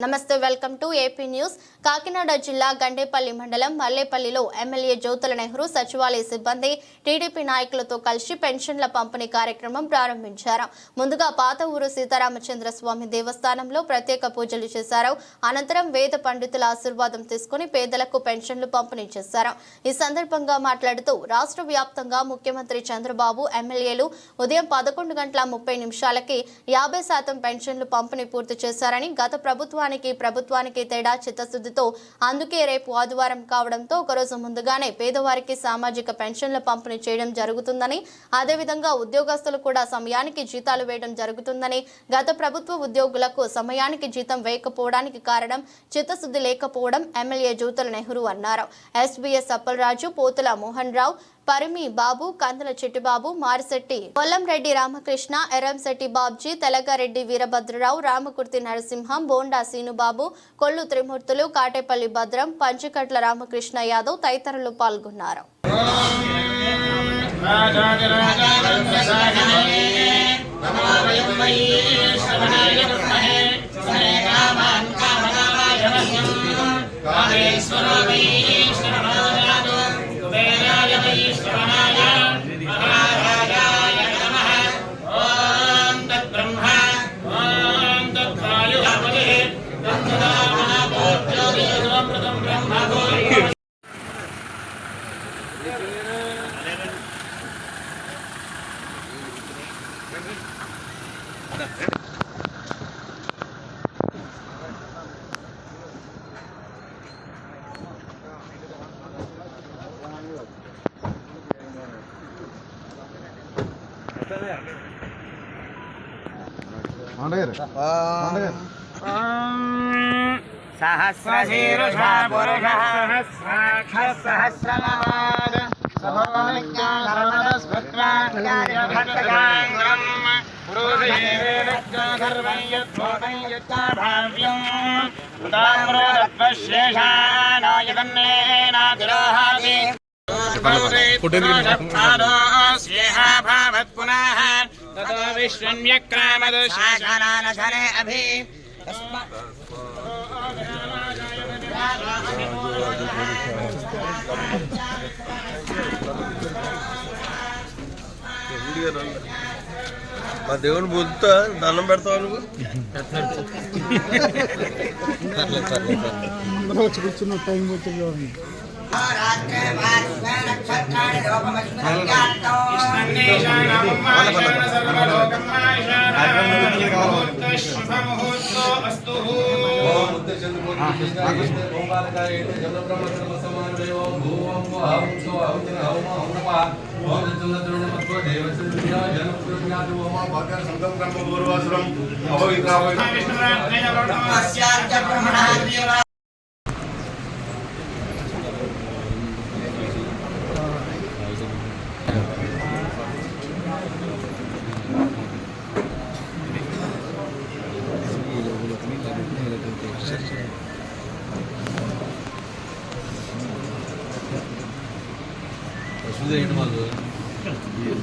నమస్తే welcome to AP news. Kakinada జిల్లా గండేపల్లి మండలం మల్లేపల్లిలో ఎమ్మెల్యే జ్యోతుల నెహ్రూ సచివాలయ సిబ్బంది టీడీపీ నాయకులతో కలిసి పెన్షన్ల పంపిణీ కార్యక్రమం ప్రారంభించారు. ముందుగా పాత ఊరు సీతారామచంద్ర స్వామి దేవస్థానంలో ప్రత్యేక పూజలు చేశారు. అనంతరం వేద పండితుల ఆశీర్వాదం తీసుకుని పేదలకు పెన్షన్లు పంపిణీ చేశారు. ఈ సందర్భంగా మాట్లాడుతూ రాష్ట్ర వ్యాప్తంగా ముఖ్యమంత్రి చంద్రబాబు ఎమ్మెల్యేలు ఉదయం పదకొండు గంటల ముప్పై నిమిషాలకి యాభై శాతం పెన్షన్లు పంపిణీ పూర్తి చేశారని గత ప్రభుత్వానికి ప్రభుత్వానికి తేడా చిత్తశుద్ధితో అందుకే రేపు ఆదివారం కావడంతో ఒకరోజు ముందుగానే పేదవారికి సామాజిక పెన్షన్ల పంపిణీ చేయడం జరుగుతుందని అదేవిధంగా ఉద్యోగస్తులు కూడా సమయానికి జీతాలు వేయడం జరుగుతుందని గత ప్రభుత్వ ఉద్యోగులకు సమయానికి జీతం వేయకపోవడానికి కారణం చిత్తశుద్ధి లేకపోవడం ఎమ్మెల్యే జ్యోతుల నెహ్రూ అన్నారు. ఎస్బీఎస్ అప్పలరాజు పోతుల మోహన్ రావు పరిమి బాబు కందల చెట్టిబాబు మారిశెట్టి రెడ్డి రామకృష్ణ ఎర్రంశెట్టి బాబ్జీ తెలగారెడ్డి వీరభద్రరావు రామకుర్తి నరసింహం బోండా సీనుబాబు కొల్లు త్రిమూర్తులు కాటేపల్లి భద్రం పంచకట్ల రామకృష్ణ యాదవ్ తదితరులు పాల్గొన్నారు. सहस्रशीर्षा पुरुषः सहस्रनवाद सभोमिज्ञानर्मदस्मृत्वा भक्तगाङ्गम् पुरुषेवेदर्वं यद्भूतं यच्चाभाव्यम् उदाम्रोदत्वशेषानो यदन्नेनातिरोहाति भावत् पुनः ततो विश्वन्यक्रामदशासनानशने अभि మా దేవుని బుద్ధ దండం పెడతావు నువ్వు వచ్చి కూర్చున్న టైం ఆవుతో అవుతున్న అవమా ఉన్నమా ఓం చంద్రుడు దేవచంద్రుడా జనపురుజ్ఞాతి ఓమా భగవ సంతం కర్మ పూర్వాసురం అవహితావహిత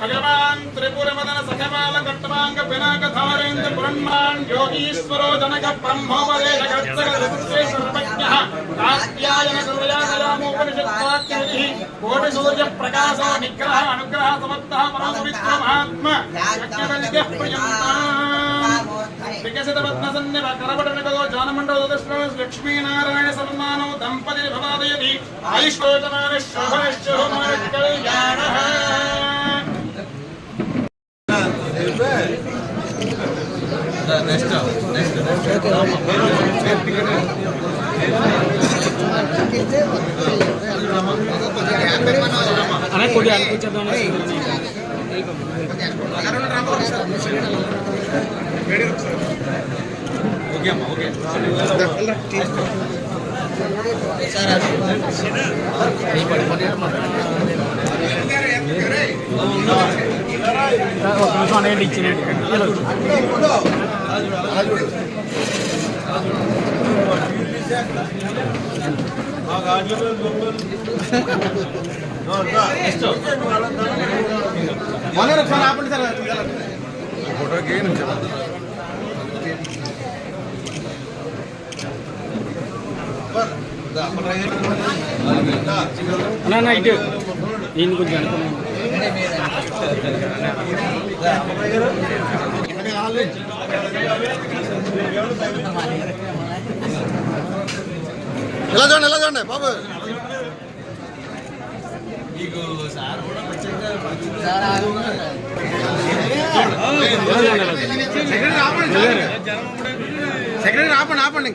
భగవాన్ త్రిపురమదన సఖమాల కట్టమాంగ పినాక ధారేంద్ర బ్రహ్మాన్ యోగీశ్వరో జనక బ్రహ్మోపదేశ కర్తక కాత్యాయన సూర్యాదయామోపనిషత్వాక్యైః కోటి సూర్య ప్రకాశ నిగ్రహ అనుగ్రహ సమర్థ పరమ పవిత్ర మహాత్మ. యజ్ఞవల్క్య ప్రియంతాం. వికసిత పద్మ సన్నిభ కరపడనగో జానమండల లక్ష్మీనారాయణ సన్మానో దంపతి భవాదయతి ఆయుష్కోచనాన నెక్స్ట్ మనకు కూడా అనిపించదు ఓకే అమ్మా ఓకే నెక్స్ట్ ఫోటోకి అన్న ఇటు. నేను కొంచెం అనుకున్నాను ఇలా చూడండి ఇలా చూడండి బాబు. సెక్రటరీ ఆపండి ఆపండి.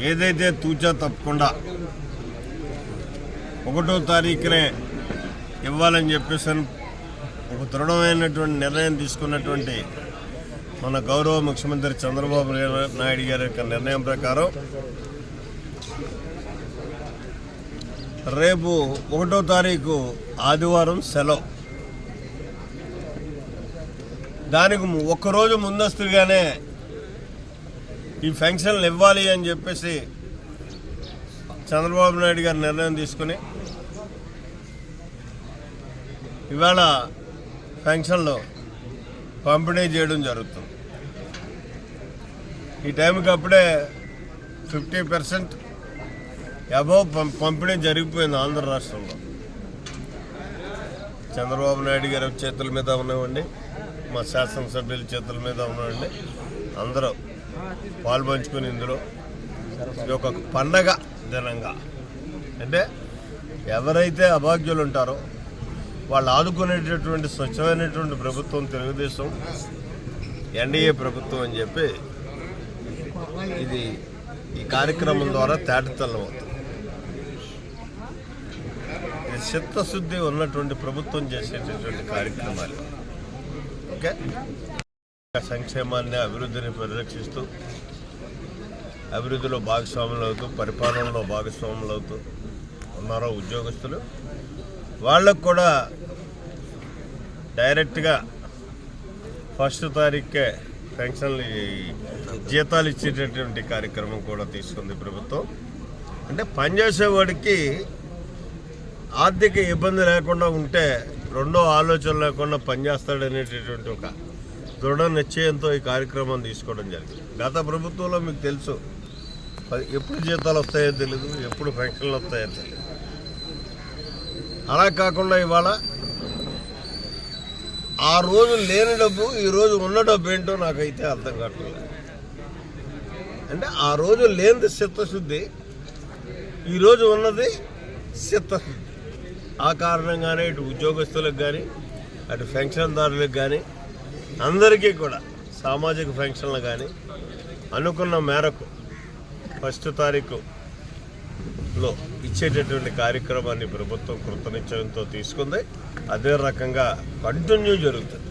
ఏదైతే తూచా తప్పకుండా ఒకటో తారీఖునే ఇవ్వాలని చెప్పేసి ఒక దృఢమైనటువంటి నిర్ణయం తీసుకున్నటువంటి మన గౌరవ ముఖ్యమంత్రి చంద్రబాబు నాయుడు గారి యొక్క నిర్ణయం ప్రకారం రేపు ఒకటో తారీఖు ఆదివారం సెలవు. దానికి ఒక్కరోజు ముందస్తుగానే ఈ ఫంక్షన్లు ఇవ్వాలి అని చెప్పేసి చంద్రబాబు నాయుడు గారు నిర్ణయం తీసుకుని ఇవాళ ఫంక్షన్లో పంపిణీ చేయడం జరుగుతుంది. ఈ టైంకి అప్పుడే ఫిఫ్టీ పర్సెంట్ అబౌవ్ పంపిణీ జరిగిపోయింది ఆంధ్ర రాష్ట్రంలో. చంద్రబాబు నాయుడు గారి చేతుల మీద ఉన్నవండి మా శాసనసభ్యుల చేతుల మీద ఉన్నవండి అందరూ పాల్పంచుకుని ఇందులో ఇది ఒక పండగ దినంగా. అంటే ఎవరైతే అభాగ్యులు ఉంటారో వాళ్ళు ఆదుకునేటటువంటి స్వచ్ఛమైనటువంటి ప్రభుత్వం తెలుగుదేశం ఎన్డీఏ ప్రభుత్వం అని చెప్పి ఇది ఈ కార్యక్రమం ద్వారా తేటతెల్లం అవుతుంది. ఇది చిత్తశుద్ధి ఉన్నటువంటి ప్రభుత్వం చేసేటటువంటి కార్యక్రమాలు. ఓకే? సంక్షేమాన్ని అభివృద్ధిని పరిరక్షిస్తూ అభివృద్ధిలో భాగస్వాములు అవుతూ పరిపాలనలో భాగస్వాములు అవుతూ ఉన్నారో ఉద్యోగస్తులు? వాళ్ళకు కూడా డైరెక్ట్గా ఫస్ట్ తారీఖే పెన్షన్లు జీతాలు ఇచ్చేటటువంటి కార్యక్రమం కూడా తీసుకుంది ప్రభుత్వం. అంటే పనిచేసేవాడికి ఆర్థిక ఇబ్బంది లేకుండా ఉంటే రెండో ఆలోచన లేకుండా పనిచేస్తాడనేటటువంటి ఒక దృఢ నిశ్చయంతో ఈ కార్యక్రమం తీసుకోవడం జరిగింది. గత ప్రభుత్వంలో మీకు తెలుసు ఎప్పుడు జీతాలు వస్తాయో తెలియదు ఎప్పుడు పెన్షన్లు వస్తాయో తెలియదు అలా కాకుండా ఇవాళ ఆ రోజు లేని డబ్బు ఈరోజు ఉన్న డబ్బు ఏంటో నాకైతే అర్థం కావట్లేదు. అంటే ఆ రోజు లేనిది చిత్తశుద్ధి ఈరోజు ఉన్నది చిత్తశుద్ధి. ఆ కారణంగానే ఇటు ఉద్యోగస్తులకు కానీ అటు పెన్షన్దారులకు కానీ అందరికీ కూడా సామాజిక పెన్షన్లు కానీ అనుకున్న మేరకు ఫస్ట్ తారీఖులో ఇచ్చేటటువంటి కార్యక్రమాన్ని ప్రభుత్వం కృతనిశ్చయంతో తీసుకుంది. అదే రకంగా కంటిన్యూ జరుగుతుంది.